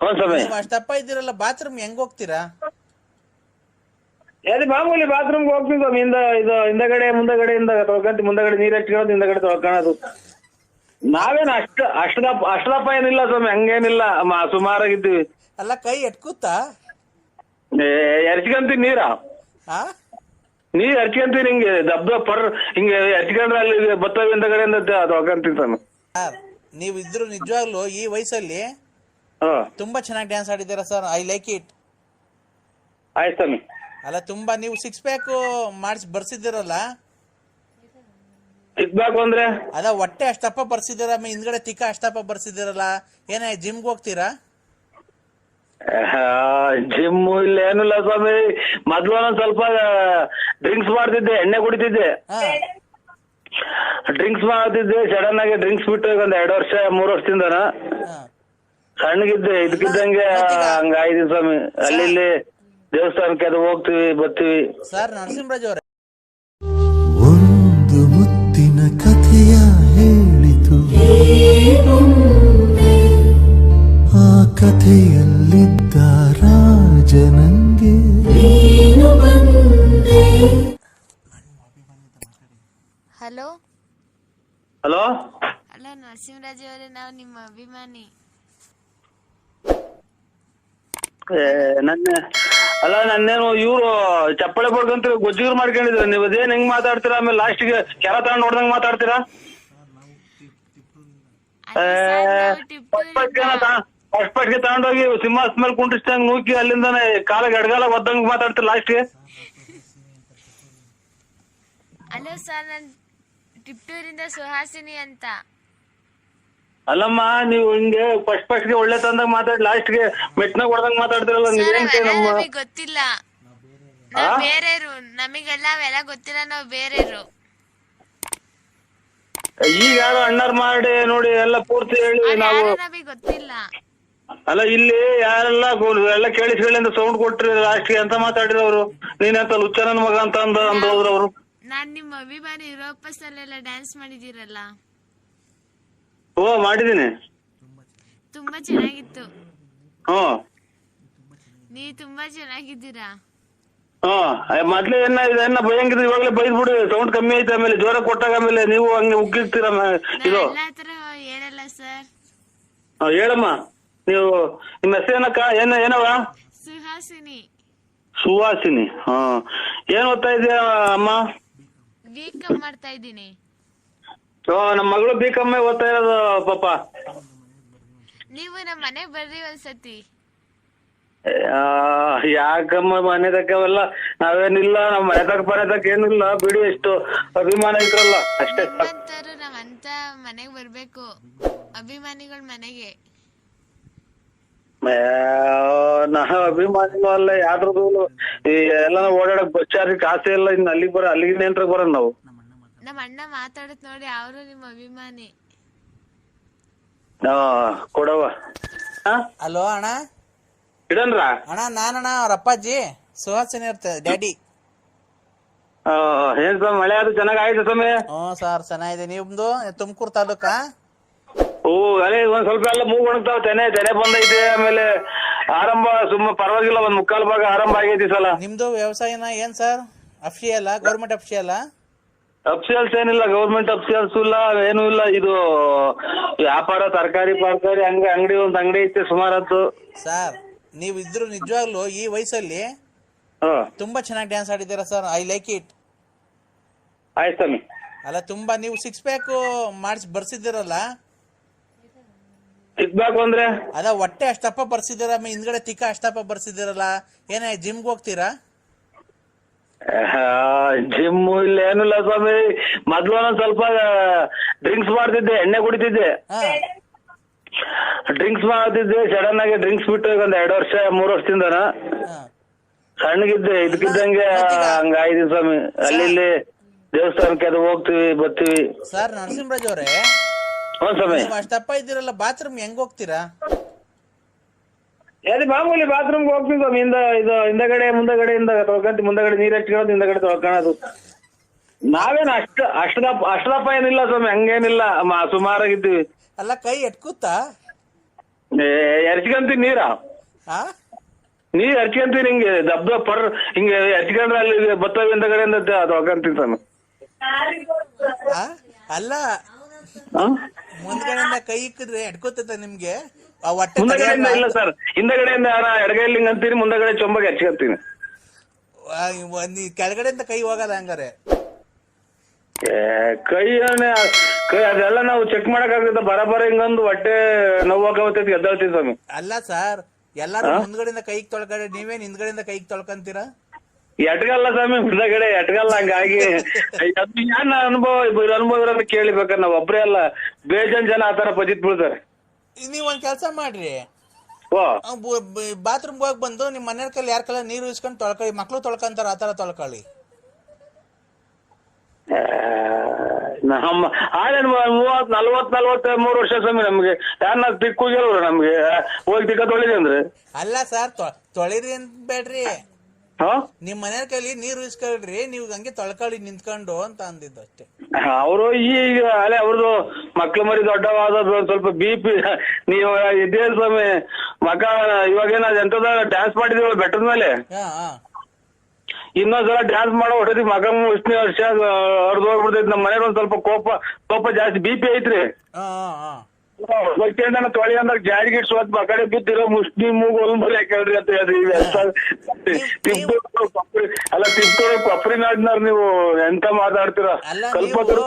ನೀವು ಅಷ್ಟಪ್ಪ ಇದ್ದೀರಲ್ಲ ಬಾತ್ರೂಮ್ ಹೆಂಗ್ ಹೋಗ್ತೀರಾ? ಅದೇ ಮಾಮೂಲಿ ಬಾತ್ರೂಮ್ಗೆ ಹೋಗ್ತೀವಿ ಸ್ವಾಮಿ. ಹಿಂದ ಇದು ಹಿಂದಗಡೆ ಮುಂದಗಡೆಯಿಂದ ತೊಳ್ಕೊಂತ ಮುಂದಗಡೆ ನೀರ್ ಹಚ್ಕೊಳ್ಳೋದು ಹಿಂದಗಡೆ ತೊಳ್ಕೊಳ್ಳೋದು ನಾವೇನು ಅಷ್ಟ ಅಷ್ಟದಪ್ಪ ಅಷ್ಟದಪ್ಪ ಏನಿಲ್ಲ ಸ್ವಾಮಿ. ಹಂಗೇನಿಲ್ಲ. ಮ- ಸುಮಾರಾಗಿದ್ದೀವಿ. ಅಲ್ಲ ಕೈ ಎಟ್ಕೂತಾ ಏ, ಎರ್ಚ್ಕೊಂತೀವಿ ನೀರ? ಹಾ ನೀರ್ ಹರ್ಚ್ಕೊಂತೀವಿ ಹಿಂಗೆ ದಬ್ ಪರ್ ಹಿಂಗೆ ಹರ್ಚ್ಕೊಂಡ್ರೆ ಅಲ್ಲಿ ಬತ್ತವ ಹಿಂದಗಡೆಯಿಂದ ತೊಳ್ಕೊಂತೀವಿ ಸ್ವಾಮಿ. ಸರ್ ನೀವು ಇದ್ರು ನಿಜವಾಗ್ಲೂ ಈ ವಯಸ್ಸಲ್ಲಿ ತುಂಬಾ ಚೆನ್ನಾಗಿ ಡ್ಯಾನ್ಸ್ ಆಡಿದ್ದೀರಾ ಸರ್ ಐ ಲೈಕ್ ಇಟ್ ಆಯ್ತು ಸ್ವಾಮಿ. ಅಲ್ಲ ತುಂಬಾ ನೀವು ಸಿಕ್ಸ್ ಪ್ಯಾಕ್ ಮಾಡಿಸಿ ಬರ್ಸಿದ್ದೀರಲ್ಲ? ಸಿಗ್ಬೇಕು ಅಂದ್ರೆ ಅದ ಹೊಟ್ಟೆ ಅಷ್ಟಪ್ಪ ಬರ್ಸಿದ್ದೀರ? ಆಮೇಲೆ ಹಿಂದ್ಗಡೆ ತಿಕ್ಕ ಅಷ್ಟಪ್ಪ ಬರ್ಸಿದ್ದೀರಲ್ಲ? ಏನೇ ಜಿಮ್ಗೆ ಹೋಗ್ತೀರಾ? ಜಿಮ್ ಇಲ್ಲ ಏನಿಲ್ಲ ಸ್ವಾಮಿ. ಮೊದ್ಲು ಒಂದೊಂದ್ ಸ್ವಲ್ಪ ಡ್ರಿಂಕ್ಸ್ ಮಾಡ್ತಿದ್ದೆ ಎಣ್ಣೆ ಕುಡಿತಿದ್ದೆ. ಹಾ. ಡ್ರಿಂಕ್ಸ್ ಮಾಡ್ತಿದ್ದೆ ಸಡನ್ ಆಗಿ ಡ್ರಿಂಕ್ಸ್ ಬಿಟ್ಟು ಈಗ ಒಂದ್ ಎರಡು ವರ್ಷ ಮೂರ್ ವರ್ಷದಿಂದ ಹಾ. ಸಣ್ಣಗಿದ್ದೆ ಇದಕ್ಕಿದ್ದಂಗೆ ಹಂಗಾಯ್ತು ಸ್ವಾಮಿ. ಅಲ್ಲಿ ಇಲ್ಲಿ ದೇವಸ್ಥಾನಕ್ಕೆ ಅದು ಹೋಗ್ತೀವಿ ಬರ್ತೀವಿ. ಸರ್ ನರಸಿಂಹರಾಜ್ ಅವರೇ. ಒಂದು ಮುತ್ತಿನ ಕಥೆಯ ಹೇಳಿತು. ಆ ಕಥೆಯಲ್ಲಿದ್ದ ರಾಜನಂಗೆ. ಹಲೋ? ಹಲೋ? ಹಲೋ ನರಸಿಂಹರಾಜ್ ಅವರೇ ನಾವು ನಿಮ್ಮ ಅಭಿಮಾನಿ. ನನ್ನ ಅಲ್ಲ ನನ್ನೇನು ಇವ್ರು ಚಪ್ಪಳೆ ಬಡ್ಕಂತ ಗೊಜ್ಜಿಗ್ರು ಮಾಡ್ಕೊಂಡಿದ್ರ. ನೀವು ಅದೇನ್ ಹೆಂಗ್ ಮಾತಾಡ್ತೀರಾ? ಆಮೇಲೆ ಲಾಸ್ಟ್ಗೆ ಕೆರ ತರ ನೋಡ್ದಂಗ್ ಮಾತಾಡ್ತೀರಾ? ಫಸ್ಟ್ ಪಟ್ಗೆ ತಗೊಂಡೋಗಿ ಸಿಂಹಾಸ್ ಮೇಲೆ ಕುಂಟಿಸ್ದಂಗ್ ನೂಕಿ ಅಲ್ಲಿಂದಾನೆ ಕಾಲಿಗೆ ಎಡಗಾಲ ಒದ್ದಂಗ್ ಮಾತಾಡ್ತೀರ ಲಾಸ್ಟ್ಗೆ ಹಲೋ ಸರ್ ನಾನು ಟಿಪ್ಟೂರಿಂದ ಸುಹಾಸಿನಿ ಅಂತ. ಅಲ್ಲಮ್ಮ ನೀವು ಹಿಂಗೆ ಫಸ್ಟ್ ಫಸ್ಟ್ಗೆ ಒಳ್ಳೆ ತಂದಾಗ ಮಾತಾಡಿ ಲಾಸ್ಟ್ಗೆ ಮೆಟ್ನಾಗ ಹೊಡ್ದಂಗ್ ಮಾತಾಡ್ತಿರಲ್ಲ ಸರ್ ನೀವೇನ್ ಅವೆಲ್ಲ ನಮ್ಮ ನಮಗೆ ಗೊತ್ತಿಲ್ಲ. ನಾವು ಬೇರೆಯವರು ನಮಗೆಲ್ಲ ಅವೆಲ್ಲ ಗೊತ್ತಿಲ್ಲ ನಾವು ಬೇರೆರು ಈಗ ಯಾರು ಅಣ್ಣಾರ್ ಮಾಡಿ ನೋಡಿ ಎಲ್ಲ ಪೂರ್ತಿ ಹೇಳಿ ನಾವು ನಮಗೆ ಗೊತ್ತಿಲ್ಲ. ಅಲ್ಲ ಇಲ್ಲಿ ಯಾರೆಲ್ಲ ಗೋ- ಎಲ್ಲ ಕೇಳಿಸ್ಕೊಳ್ಳಿ ಅಂತ ಸೌಂಡ್ ಕೊಟ್ರಿ ಲಾಸ್ಟ್ಗೆ ಅಂತ ಅವರು ನೀನಂತ ಲುಚ್ಚನನ್ ಮಗ ಅಂತ ಅಂದ ಅಂದ್ ಹೋದ್ರು ಅವರು. ನಾನ್ ನಿಮ್ಮ ಅಭಿಮಾನಿ ಯುರೋಪಸ್ ಅಲ್ಲೆಲ್ಲ ಡ್ಯಾನ್ಸ್ ಮಾಡಿದಿರಲ್ಲ ಓ ಮಾಡಿದೀನಿ ತುಂಬಾ ಚೆನ್ನಾಗಿತ್ತು. ಹಾ ನೀ ತುಂಬಾ ಚೆನ್ನಾಗಿದ್ದೀರಾ? ಹಾ ಮೊದ್ಲೇ ಏನ ಇದನ್ನ ಭಯಂಕರ ಇವಾಗಲೇ ಬೈದ್ಬಿಡಿ. ಸೌಂಡ್ ಕಮ್ಮಿ ಐತೆ ಆಮೇಲೆ ಜ್ವರ ಕೊಟ್ಟಾಗ ಆಮೇಲೆ ನೀವು ಹಂಗೆ ಉಗ್ಗಿರ್ತೀರ ಮ- ಇದು? ಎಲ್ಲ ತರ ಹೇಳಲ್ಲ ಸರ್. ಹಾ, ಹೇಳಮ್ಮ. ನೀವು ನಿಮ್ಮ ಹೆಸರೇನಕ್ಕ? ಏನ ಏನವ ಸುಹಾಸಿನಿ. ಸುವಾಸಿನಿ ಹಾ ಏನ್ ಓದ್ತಾ ಇದೆಯಾ ಅಮ್ಮ? ಬಿ ಕಾಮ್ ಮಾಡ್ತಾ ಇದ್ದೀನಿ. ಓ ನಮ್ಮ ಮಗಳು ಬಿ ಕಮ್ಮಿ ಓದ್ತಾ ಇರೋದು ಪಾಪ. ನೀವು ನಮ್ಮ ಮನೆಗ್ ಬರ್ರಿ ಒಂದ್ಸತಿ. ಯಾಕಮ್ಮ ಮನೆ ತಕ್ಕವೆಲ್ಲ? ನಾವೇನಿಲ್ಲ ನಮ್ಮ ಮನೆ ತಕ್ಕ ಮನೆ ತಕ್ಕ ಏನಿಲ್ಲ ಬಿಡಿ ಎಷ್ಟು ಅಭಿಮಾನ ಇದ್ರಲ್ಲ ಅಷ್ಟೇ. ನಿಮ್ಮಂತರು ನಮ್ಮಂತ ಮನೆಗ್ ಬರ್ಬೇಕು. ಅಭಿಮಾನಿಗಳ ಮನೆಗೆ. ಏ, ನಾವು ಅಭಿಮಾನಿನೂ ಅಲ್ಲ ಯಾವ್ದ್ರದ್ದು ಈ ಎಲ್ಲ ಓಡಾಡಕ್ ಬಚ್ಚಾರಿ ಕಾಸೆ ಇಲ್ಲ ಇನ್ನು ಅಲ್ಲಿಗೆ ಬರ ಅಲ್ಲಿಗೆ ನೆಂಟ್ರಿಗೆ ಬರೋಣ ನಾವು. ನಮ್ಮ ಅಣ್ಣ ಮಾತಾಡತ್ ನೋಡಿ ಅವರು ನಿಮ್ಮ ಅಭಿಮಾನಿ. ಕೊಡವ ಹಾ? ಹಲೋ ಅಣ್ಣ? ಇಡನ್ರ ಅಣ್ಣ ನಾನಣ್ಣ ಅವ್ರ ಅಪ್ಪಾಜಿ. ಸುಹಾಸಿನಿ ಇರ್ತದೆ ಡ್ಯಾಡಿ. ಏನ್ ಸ್ವಾಮಿ ಮಳೆ ಅದು ಚೆನ್ನಾಗ್ ಆಯ್ತು ಸ್ವಾಮಿ? ಹ್ಞೂ ಸರ್ ಚೆನ್ನಾಗಿದೆ. ನಿಮ್ದು? ತುಮಕೂರು ತಾಲೂಕ? ಓ ಅದೇ ಒಂದ್ ಸ್ವಲ್ಪ ಎಲ್ಲ ಮೂಗ್ ಒಣಗ್ತಾವ ತೆನೆ ತೆನೆ ಬಂದೈತೆ ಆಮೇಲೆ ಆರಂಭ ಸುಮ್ಮ ಪರವಾಗಿಲ್ಲ ಒಂದ್ ಮುಕ್ಕಾಲ್ ಭಾಗ ಆರಂಭ ಆಗೈತಿ ಸಲ. ನಿಮ್ದು ವ್ಯವಸಾಯನ ಏನ್ ಸರ್? ಅಫ್ಷಿಯಲ್ಲ ಗೌರ್ಮೆಂಟ್ ಅಫ್ಷಿಯಲ್ಲ ಅಫ್ಸಿಯಲ್ಸ್ ಏನಿಲ್ಲ ಗೌರ್ಮೆಂಟ್ ಅಫ್ಸಿಯಲ್ಸ್ ಇಲ್ಲ ಏನು ಇಲ್ಲ. ಇದು ವ್ಯಾಪಾರ ತರಕಾರಿ ಪಾರ್ಕಾರಿ ಹಂಗೆ ಅಂಗಡಿ ಒಂದ್ ಅಂಗಡಿ ಐತೆ ಸುಮಾರತ್ತು ಸರ್ ನೀವು ಇದ್ರು ನಿಜವಾಗ್ಲೂ ಈ ವಯಸ್ಸಲ್ಲಿ ತುಂಬಾ ಚೆನ್ನಾಗಿ ಡ್ಯಾನ್ಸ್ ಆಡಿದ್ದೀರಾ ಸರ್ ಐ ಲೈಕ್ ಇಟ್ ಆಯ್ತು ಸ್ವಾಮಿ. ಅಲ್ಲ ತುಂಬಾ ನೀವು ಸಿಕ್ಸ್ ಪ್ಯಾಕ್ ಮಾಡಿಸಿ ಬರ್ಸಿದ್ದೀರಲ್ಲ? ಸಿಗ್ಬೇಕು ಅಂದ್ರೆ ಅದ ಹೊಟ್ಟೆ ಅಷ್ಟಪ್ಪ ಬರ್ಸಿದ್ದೀರ ಆಮೇಲೆ ಹಿಂದ್ಗಡೆ ತಿಕ್ಕ ಅಷ್ಟಪ್ಪ ಬರ್ಸಿದ್ದೀರಲ್ಲ? ಏನೇ ಜಿಮ್ಗೆ ಹೋಗ್ತೀರಾ? ಜಿಮ್ ಇಲ್ಲ ಏನಿಲ್ಲ ಸ್ವಾಮಿ. ಮೊದ್ಲು ಒಂದ್ ಸ್ವಲ್ಪ ಡ್ರಿಂಕ್ಸ್ ಮಾಡ್ತಿದ್ದೆ ಎಣ್ಣೆ ಕುಡಿತಿದ್ದೆ. ಹಾ. ಡ್ರಿಂಕ್ಸ್ ಮಾಡ್ತಿದ್ದೆ ಸಡನ್ ಆಗಿ ಡ್ರಿಂಕ್ಸ್ ಬಿಟ್ಟು ಈಗ ಒಂದ್ ಎರಡು ವರ್ಷ ಮೂರ್ ವರ್ಷದಿಂದ ಹಾ. ಸಣ್ಣಗಿದ್ದೆ ಇದಕ್ಕಿದ್ದಂಗೆ ಹಂಗಾಯ್ತು ಸ್ವಾಮಿ. ಅಲ್ಲಿ ಇಲ್ಲಿ ದೇವಸ್ಥಾನಕ್ಕೆ ಅದು ಹೋಗ್ತಿವಿ ಬರ್ತೀವಿ. ಸರ್ ನರಸಿಂಹರಾಜ್ ಅವರೇ. ಹ್ಞೂ ಸ್ವಾಮಿ. ನೀವು ಅಷ್ಟಪ್ಪ ಇದ್ದೀರಲ್ಲ ಬಾತ್ರೂಮ್ ಹೆಂಗ್ ಹೋಗ್ತೀರಾ? ಅದೇ ಮಾಮೂಲಿ ಬಾತ್ರೂಮ್ಗೆ ಹೋಗ್ತೀವಿ ಸ್ವಾಮಿ. ಹಿಂದ ಇದು ಹಿಂದಗಡೆ ಮುಂದಗಡೆ ಇಂದ ತೊಳ್ಕಂತ ಮುಂದಗಡೆ ನೀರ್ ಹಚ್ಕೊಳ್ಳೋದು ಹಿಂದಗಡೆ ತೊಳ್ಕೊಳ್ಳೋದು ನಾವೇನು ಅಷ್ಟ ಅಷ್ಟದಪ್ಪ ಅಷ್ಟದಪ್ಪ ಏನಿಲ್ಲ ಸ್ವಾಮಿ. ಹಂಗೇನಿಲ್ಲ. ಮ- ಸುಮಾರಾಗಿದ್ದೀವಿ. ಅಲ್ಲ ಕೈ ಎಟ್ಕೂತಾ ಏ, ನೀರ? ಆ? ನೀರ್ ಹರ್ಚ್ಕೊಂತೀನಿ ಹಿಂಗೆ ದಬ್ಬ ಪರ್ ಹಿಂಗೆ ಹರ್ಚ್ಕೊಂಡ್ರೆ ಅಲ್ಲಿ ಬತ್ತವೆ ಹಿಂದಗಡೆಯಿಂದ ತೊಳ್ಕೊಂತೀನಿ ಸ್ವಾಮಿ. ಹಾ ಅಲ್ಲ ಹಾ? ಮುಂದ್ಗಡೆಯಿಂದ ಕೈ ಇಕ್ಕಿದ್ರೆ ಎಡ್ಕೋತೈತೆ ನಿಮ್ಗೆ? ಹೊಟ್ಟೆ ಮುಂದಗಡೆಯಿಂದ ಇಲ್ಲ? ಸರ್. ಹಿಂದಗಡೆಯಿಂದ ಎಡಗೈಲಿ ಹಿಂಗ್ ಅಂತೀನಿ ಮುಂದಗಡೆ ಚೊಂಬಗೆ ಹಚ್ಕೊತೀನಿ ನೀ ಕೆಳಗಡೆಯಿಂದ ಕೈ ಹೋಗಲ್ಲ ಹಂಗಾರೆ? ಏ, ಕೈ ಏನೇ ಕೈ ಅದೆಲ್ಲ ನಾವು ಚೆಕ್ ಮಾಡಕ್ ಆಗ್ತದ ಬರಬರ ಹಿಂಗಂದು ಹೊಟ್ಟೆ ನೋವಾಗತ್ತೈತಿ ಎದ್ದಾಳ್ತೀವಿ ಸ್ವಾಮಿ. ಅಲ್ಲ ಸರ್ ಎಲ್ಲಾರು ಮುಂದ್ಗಡೆಯಿಂದ ಕೈಗೆ ತೊಳ್ಕೊಂಡ್ರೆ ನೀವೇನ್ ಹಿಂದ್ಗಡೆಯಿಂದ ಕೈಗೆ ತೊಳ್ಕೊಂತೀರಾ? ಎಟ್ಗಲ್ಲ ಸ್ವಾಮಿ ಮುಂದಗಡೆ ಎಟ್ಗಲ್ಲ ಹಂಗಾಗಿ ಅದು ಅನುಭವ ಇದ್ರ ಅನುಭವ ಇರೋದು ಕೇಳಿಬೇಕಾರೆ ನಾವ್ ಒಬ್ರೇ ಅಲ್ಲ ಬೇಜನ್ ಜನ ಆತರ ಪಜಿತ್ ಬೀಳ್ತಾರೆ. ನೀವ್ ಒಂದ್ ಕೆಲಸ ಮಾಡ್ರಿ. ಓ ಬಾತ್ರೂಮ್ ಹೋಗಿ ಬಂದು ನಿಮ್ ಮನೆ ಕೈಲಿ ಯಾರ ಕೈಲ ನೀರು ಇಸ್ಕೊಂಡು ತೊಳ್ಕೊಳ್ಳಿ ಮಕ್ಳು ತೊಳ್ಕೊಂತಾರ ಆತರ ತೊಳ್ಕೊಳ್ಳಿ. ನಮ್ಮ ಆಳೇನ್ ಮೂವತ್ ನಲ್ವತ್ ನಲ್ವತ್ತ ಮೂರು ವರ್ಷ ಸ್ವಾಮಿ ನಮ್ಗೆ. ಯಾರನ್ನ ದಿಕ್ಕು ನಮ್ಗೆ. ಹೋಗಿ ದಿಕ್ಕ ತೊಳಿದೆ ಅಂದ್ರೆ. ಅಲ್ಲ ಸರ್ ತೊಳಿರಿ ಅಂತ ಬೇಡ್ರಿ. ನಿಮ್ ಮನೆ ಕೈಲಿ ನೀರು ಇಸ್ಕೊಳ್ರಿ ನೀವು ಹಂಗೆ ತೊಳ್ಕೊಳ್ಳಿ ನಿಂತ್ಕೊಂಡು ಅಂತ ಅಂದಿದ್ದು ಅಷ್ಟೇ. ಅವರು ಈಗ ಅಲ್ಲೇ ಅವ್ರದ್ದು ಮಕ್ಳು ಮರಿ ದೊಡ್ಡವಾದ ಸ್ವಲ್ಪ ಬಿ ಪಿ ನೀವು ಇದೇ ಸ್ವಾಮಿ. ಮಗ ಇವಾಗೇನ ಎಂತದ ಡ್ಯಾನ್ಸ್ ಮಾಡಿದೀವಿ ಬೆಟ್ಟದ ಮೇಲೆ? ಇನ್ನೊಂದ್ಸಲ ಡ್ಯಾನ್ಸ್ ಮಾಡೋ ಹೊಡೆದಿ ಮಗ ಉಷ್ಣ ವರ್ಷ ಹೊಡೆದು ಹೋಗ್ಬಿಡ್ತೈತಿ. ನಮ್ಮ ಮನೇಲಿ ಒಂದ್ ಸ್ವಲ್ಪ ಕೋಪ ಕೋಪ ಜಾಸ್ತಿ ಬಿ ಪಿ ಐತ್ರಿ. ಹಾ ಹಾ ಹಾ ನಾನು ತೊಳಿ ಅಂದಾಗ ಜಾರಿ ಗಿಟ್ ಸ್ವತ್ ಮಕಡೆ ಬಿದ್ದಿರೋ ಮುಸ್ನಿ ಮೂಗು ಒಲ್ಮರಿ ಹಾಕೇಳ್ರಿ ಅಂತ ಹೇಳ್ರಿ ಅಲ್ಲ ತಿಪ್ಟೂರು ಕೊಪ್ರಿ ನಾಡಿನಾರ್ ನೀವು ಎಂತ ಮಾತಾಡ್ತೀರ? ಕಲ್ಪದ್ರ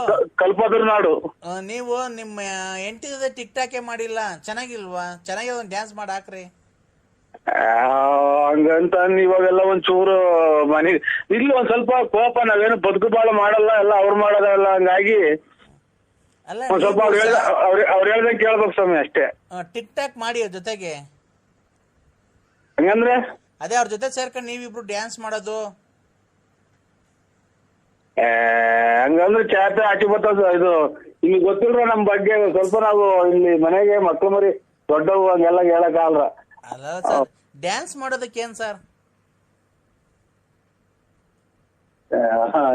ಕಲ್ಪದ್ರ ನಾಡು. ನೀವು ನಿಮ್ಮ ಎಂಟಿ ಜೊತೆ ಟಿಕ್ ಟಾಕ್ ಮಾಡಿಲ್ಲ. ಚೆನ್ನಾಗಿಲ್ವಾ? ಚೆನ್ನಾಗಿ ಒಂದ್ ಡ್ಯಾನ್ಸ್ ಮಾಡಿ ಹಾಕ್ರಿ. ಹಂಗಂತ ಇವಾಗೆಲ್ಲ ಒಂದ್ ಚೂರು ಮನೆ ಇಲ್ಲಿ ಒಂದ್ ಸ್ವಲ್ಪ ಕೋಪ ನಾವೇನು ಬದುಕು ಬಾಳ ಮಾಡಲ್ಲ ಎಲ್ಲ ಅವ್ರು ಮಾಡೋದಲ್ಲ ಹಂಗಾಗಿ ಅಲ್ಲ ಒಂದ್ ಸ್ವಲ್ಪ ಅವ್ರು ಹೇಳ್ದ ಅವ್ರ ಅವ್ರು ಹೇಳ್ದಂಗೆ ಕೇಳ್ಬೇಕು ಸ್ವಾಮಿ ಅಷ್ಟೇ. ಟಿಕ್ ಟಾಕ್ ಮಾಡಿ ಅವ್ರ ಜೊತೆಗೆ. ಹಂಗಂದ್ರೆ? ಅದೇ ಅವ್ರ ಜೊತೆ ಸೇರ್ಕೊಂಡು ನೀವಿಬ್ರು ಡ್ಯಾನ್ಸ್ ಮಾಡೋದು. ಆ, ಹಂಗಂದ್ರೆ ಚಾತೆ ಆಚೆ ಬರ್ತದ ಇದು ನಿಮಗೆ ಗೊತ್ತಿಲ್ರ ನಮ್ ಬಗ್ಗೆ ಸ್ವಲ್ಪ ನಾವು ಇಲ್ಲಿ ಮನೆಗೆ ಮಕ್ಳು ಮರಿ ದೊಡ್ಡವು ಹಂಗೆಲ್ಲ ಹೇಳಕ್ ಅಲ್ಲ ಸರ್ ಡ್ಯಾನ್ಸ್ ಮಾಡೋದಕ್ಕೆ ಏನ್ ಸರ್ ಆ,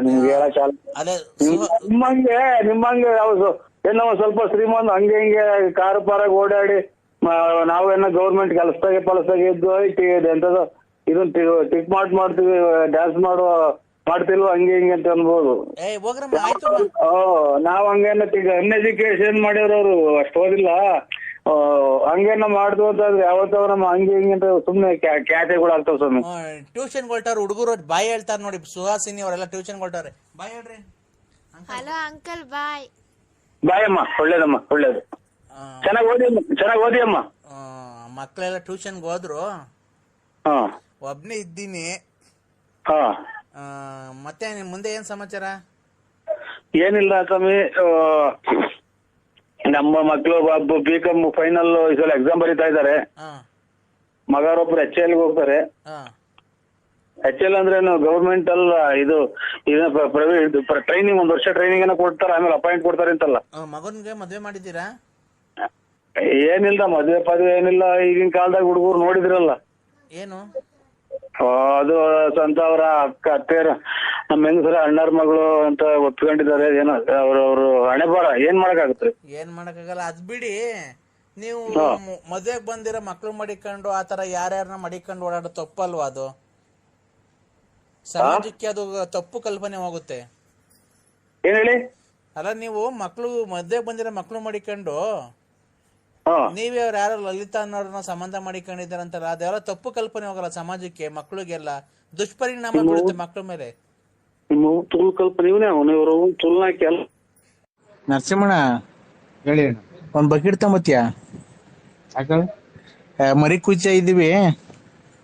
ನಿಮ್ಗೆ ಹೇಳಕ್ ನಿಮ್ಮಂಗೆ ನಿಮ್ಮಂಗೆ ನಾವು ಏನೋ ಒಂದ್ ಸ್ವಲ್ಪ ಶ್ರೀಮಂತ ಹಂಗೆ ಹಿಂಗೆ ಕಾರ್ ಪಾರಾಗ ಓಡಾಡಿ ನಾವೇನ ಗೌರ್ಮೆಂಟ್ ಕೆಲಸದಾಗೆ ಪಲಸ್ದಾಗೆ ಇದ್ದು ಐತಿ ಎಂತದ ಇದನ್ ಟಿಕ್ ಮಾಡ್ ಮಾಡ್ತೀವಿ ಡ್ಯಾನ್ಸ್ ಮಾಡುವ ಮಾಡ್ತಿಲ್ವ ಹಂಗೆ ಹಿಂಗೆ ಅಂತ ಅನ್ಬೋದು. ನಾವ್ ಹಂಗೇನ ಅನ್ಎಜುಕೇಶನ್ ಮಾಡಿರೋರು ಅಷ್ಟು ಓದಿಲ್ಲ. ಹಂಗೇನ ಮಾಡ್ದು ಅಂತ ಯಾವತ್ತವ ನಮ್ಮ ಹಂಗೆ ಹಿಂಗೆ ಅಂತ ಸುಮ್ನೆ ಕ್ಯಾತೆಗಳು ಆಗ್ತಾವ ಸ್ವಾಮಿ. ಟ್ಯೂಷನ್ ಕೊಟ್ಟಾರ ಹುಡುಗರು ಬಾಯ್ ಹೇಳ್ತಾರ ನೋಡಿ ಸುಹಾಸಿನಿ ಅವರೆಲ್ಲ ಟ್ಯೂಷನ್ ಕೊಟ್ಟಾರೆ ಬಾಯ್ ಹೇಳ್ರಿ. Hello uncle bye. ಅಮ್ಮ ಒಳ್ಳೇದಮ್ಮ ಒಳ್ಳೇದು. ಚೆನ್ನಾಗಿ ಓದಿ ಅಮ್ಮ ಚೆನ್ನಾಗಿ ಓದಿ ಅಮ್ಮ. ಮಕ್ಕಳೆಲ್ಲ ಟ್ಯೂಷನ್ ಟ್ಯೂಷನ್ಗೆ ಹೋದ್ರು. ಹಾ. ಒಬ್ನೇ ಇದ್ದೀನಿ. ಮತ್ತೆ ನಿಮ್ ಮುಂದೆ ಏನ್ ಸಮಾಚಾರ? ಏನಿಲ್ಲ ಸ್ವಾಮಿ ನಮ್ಮ ಮಕ್ಕಳು ಬಿ ಕಾಮ್ ಫೈನಲ್ ಈ ಸಲ ಎಕ್ಸಾಮ್ ಬರೀತಾ ಇದ್ದಾರೆ. ಮಗರೊಬ್ರು ಎಚ್ ಎಲ್ ಹೋಗ್ತಾರೆ. ಎಚ್ ಎಲ್ ಅಂದ್ರೆ ಗವರ್ಮೆಂಟ್ ಅಲ್ಲ ಇದು ಟ್ರೈನಿಂಗ್ ಒಂದ್ ವರ್ಷ ಟ್ರೈನಿಂಗ್ ಏನೋ ಕೊಡ್ತಾರೆ ಆಮೇಲೆ ಅಪಾಯಿಂಟ್ ಕೊಡ್ತಾರೆ ಅಂತಲ್ಲ. ಮಗನ್ಗೆ ಮದ್ವೆ ಮಾಡಿದ್ದೀರಾ? ಏನಿಲ್ಲ ಮದ್ವೆ ಪದ್ವೆ ಏನಿಲ್ಲ ಈಗಿನ ಕಾಲದಾಗ ಹುಡುಗರು ನೋಡಿದ್ರಲ್ಲ. ಏನು? ಅದು ಸ್ವಂತ ಅವರ ಅಕ್ಕ ಅತ್ತೆಯರ ನಮ್ಮ ಹೆಂಗಸರ ಅಣ್ಣರ ಮಗಳು ಅಂತ ಒಪ್ಕೊಂಡಿದ್ದಾರೆ ಏನೋ ಅವ್ರ ಅವ್ರು ಹಣೆ ಬಾರ ಏನ್ ಮಾಡಕ್ಕಾಗತ್ತೆ? ಏನ್ ಮಾಡಕ್ಕಾಗಲ್ಲ. ಅದ್ ಬಿಡಿ. ನೀವು ಮದ್ವೆಗ್ ಬಂದಿರೋ ಮಕ್ಳು ಮಡಿಕೊಂಡು ಆತರ ಯಾರ್ಯಾರನ್ನ ಮಡಿಕೊಂಡು ಓಡಾಡೋ ತಪ್ಪಲ್ವಾ ಅದು? ಸಮಾಜಕ್ಕೆ ಅದು ತಪ್ಪು ಕಲ್ಪನೆ ಹೋಗುತ್ತೆ. ಏನ್ ಹೇಳಿ? ಅಲ್ಲ ನೀವು ಮಕ್ಳು ಮದ್ವೆಗ್ ಬಂದಿರೋ ಮಕ್ಳು ಮಡಿಕೊಂಡು ನೀವೇ ಅವ್ರು ಯಾರೋ ಲಲಿತಾ ಅನ್ನೋರನ್ನ ಸಂಬಂಧ ಮಾಡಿಕೊಂಡಿದ್ದಾರಂತಲ್ಲ ಅದೆಲ್ಲ ತಪ್ಪು ಕಲ್ಪನೆ ಹೋಗಲ್ಲ ಸಮಾಜಕ್ಕೆ ಮಕ್ಕಳಿಗೆಲ್ಲ ದುಷ್ಪರಿಣಾಮ ಬೀಳುತ್ತೆ ಮಕ್ಕಳ ಮೇಲೆ. ನಿಮ್ಮ ತುಳು ಕಲ್ಪನೆ ಇವನೇ ಅವನು ಇವರು ತುಲ್ನಾಕಿ ಅಲ್ಲ ನರಸಿಂಹಣ್ಣ ಹೇಳಿ ಅಣ್ಣ. ಒಂದ್ ಬಕೆಟ್ ತಗೊಂಬತ್ತೀಯ? ಮರಿ ಕುಚ್ಚ ಇದೀವಿ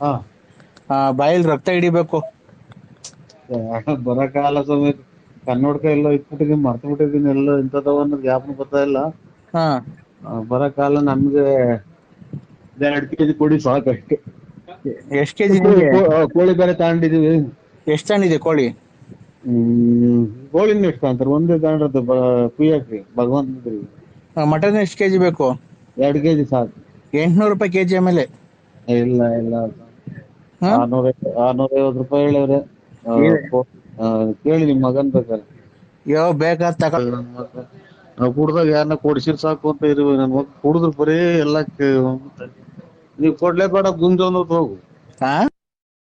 ಹಾ. ಬಾಯಲ್ಲಿ ರಕ್ತ ಹಿಡಿಬೇಕು. ಬರಕಾಲ ಸಮಯ. ಕನ್ನಡಕ ಎಲ್ಲ ಇಟ್ಬಿಟ್ಟಿದೀನಿ ಮರ್ತು ಬಿಟ್ಟಿದೀನಿ ಎಲ್ಲ ಇಂಥದವ ಅನ್ನೋದು ಜ್ಞಾಪನ ಬರ್ತಾ ಇಲ್ಲ. ಹಾ ಕಾಲ ನಮ್ಗೆ ಎರಡ್ ಕೆಜಿ ಕೊಡಿ ಸಾಕಷ್ಟು ಎಷ್ಟ್ ಕೆಜಿ ಕೋಳಿ ಬೇರೆ ತಗೊಂಡಿದೀವಿ. ಎಷ್ಟ್ ತಗೊಂಡಿದೆ ಕೋಳಿ? ಹ್ಮ್ ಕೋಳಿನ ಎಷ್ಟು ತಗೊಂತಾರೆ? ಒಂದೇ ತಗೊಂಡ್ರದ್ದು ಕುಯ್ಯಾಕ್ರಿ ಭಗವಂತದ್ರಿ. ಮಟನ್ ಎಷ್ಟ್ ಕೆಜಿ ಬೇಕು? ಎರಡ್ ಕೆಜಿ ಸಾಕು. ಎಂಟ್ನೂರು ರೂಪಾಯಿ ಕೆಜಿ ಆಮೇಲೆ. ಇಲ್ಲ ಇಲ್ಲ? ಆರ್ನೂರ ಆರ್ನೂರ ಐವತ್ತು ರೂಪಾಯಿ ಹೇಳವ್ರೆ. ಕೇಳಿ ನಿಮ್ ಮಗನ್ ಬೇಕಾರೆ ಯೋ ಬೇಕಾದ ನಾವು ಕುಡ್ದಾಗ ಯಾರನ್ನ ಕೊಡಿಸಿರ್ ಸಾಕು ಅಂತ ಇರುವೆ ನನ್ ಮಗ ಕುಡಿದ್ರು ಬರೀ ಎಲ್ಲ ನೀವ್ ಕೊಡ್ಲೇಬೇಡ ಗುಂಜು ಅನ್ನೋದು ಹೋಗು. ಹಾ